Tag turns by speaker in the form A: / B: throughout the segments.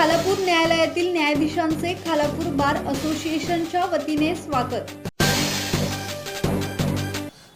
A: खालापूर न्यायालयातील न्यायाधीशांचे खालापूर बार असोसिएशनच्या वतीने स्वागत.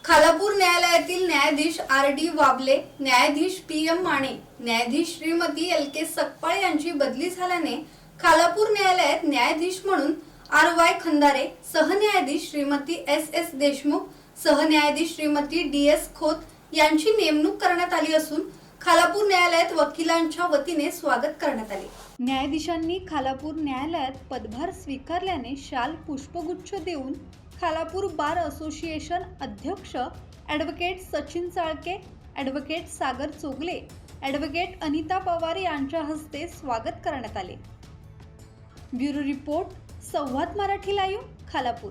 A: खालापूर न्यायालयातील न्यायाधीश आर डी वाबले न्यायाधीश पी एम माने न्यायाधीश श्रीमती एल के सकपाळ यांची बदली झाल्याने खालापूर न्यायालयात न्यायाधीश म्हणून आर वाय खंदारे सहन्यायाधीश श्रीमती एस एस देशमुख सहन्यायाधीश श्रीमती डी एस खोत यांची नेमणूक करण्यात आली असून खालापूर न्यायालयात वकिलांच्या वतीने स्वागत करण्यात आले. न्यायाधीशांनी खालापूर न्यायालयात पदभार स्वीकारल्याने शाल पुष्पगुच्छ देऊन खालापूर बार असोसिएशन अध्यक्ष advocate Sachin Chalke advocate Sagar Chogle advocate Anita Pawar यांच्या हस्ते स्वागत करण्यात आले. Bureau report Samvad Marathi live Khalapur.